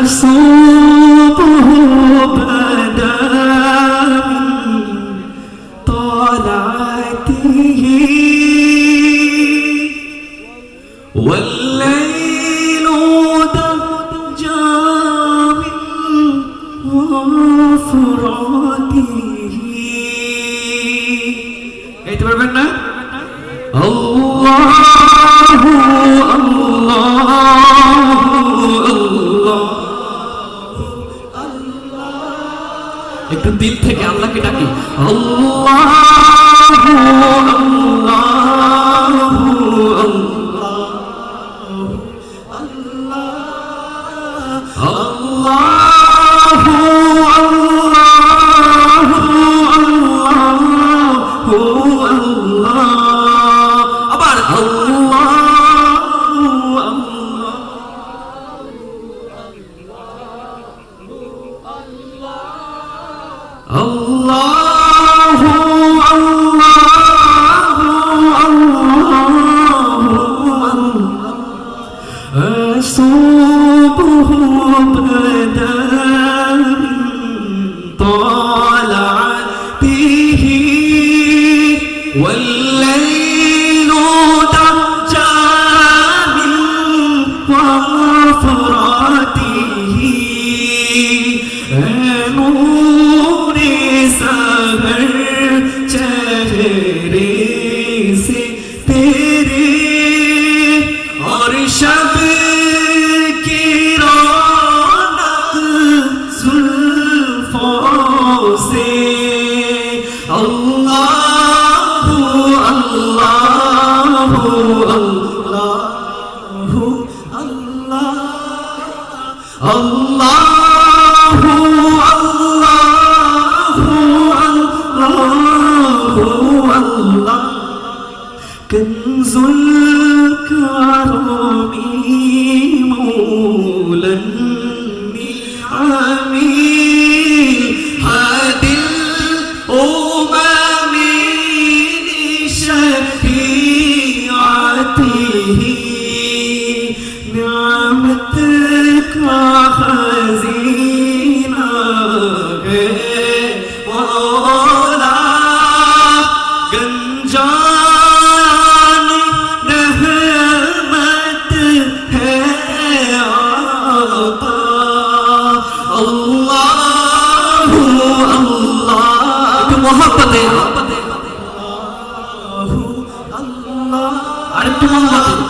أصوبه بدا من طلعته والليل دجى من وفراته গাইতে পারবেন না আল্লাহু আল্লাহু একটু দিল থেকে আল্লাহকে ডাকি। আল্লাহু أصوبه بدا من طلعته والليل كنز الكرم گنجان رحمت ہے آقا اللہ اللہ محبت ہے اللہ اللہ محبت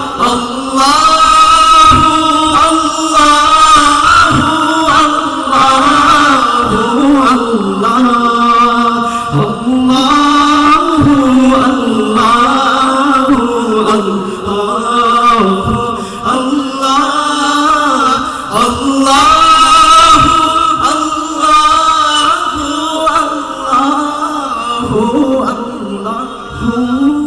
Oh.